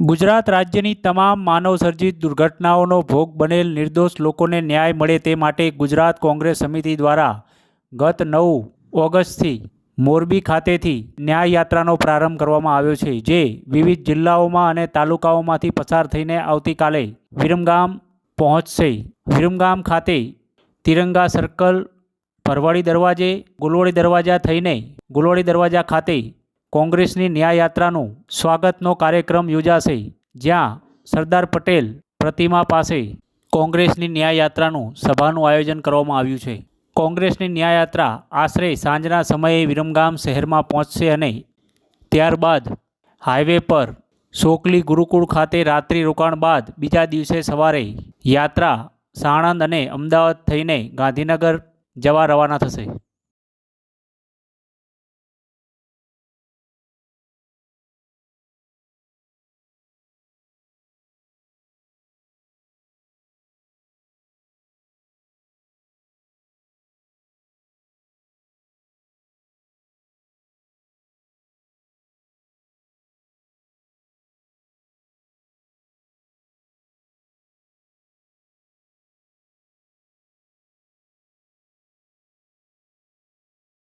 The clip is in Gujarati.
ગુજરાત રાજ્યની તમામ માનવસર્જિત દુર્ઘટનાઓનો ભોગ બનેલ નિર્દોષ લોકોને ન્યાય મળે તે માટે ગુજરાત કોંગ્રેસ સમિતિ દ્વારા ગત નવ ઓગસ્ટથી મોરબી ખાતેથી ન્યાય યાત્રાનો પ્રારંભ કરવામાં આવ્યો છે, જે વિવિધ જિલ્લાઓમાં અને તાલુકાઓમાંથી પસાર થઈને આવતીકાલે વિરમગામ પહોંચશે. વિરમગામ ખાતે તિરંગા સર્કલ, ભરવાડી દરવાજે ગુલવડી દરવાજા થઈને ગુલવડી દરવાજા ખાતે કોંગ્રેસની ન્યાયયાત્રાનું સ્વાગતનો કાર્યક્રમ યોજાશે, જ્યાં સરદાર પટેલ પ્રતિમા પાસે કોંગ્રેસની ન્યાયયાત્રાનું સભાનું આયોજન કરવામાં આવ્યું છે. કોંગ્રેસની ન્યાય યાત્રા આશરે સાંજના સમયે વિરમગામ શહેરમાં પહોંચશે અને ત્યારબાદ હાઈવે પર સોકલી ગુરુકુળ ખાતે રાત્રિ રોકાણ બાદ બીજા દિવસે સવારે યાત્રા સાણંદ અને અમદાવાદ થઈને ગાંધીનગર જવા રવાના થશે.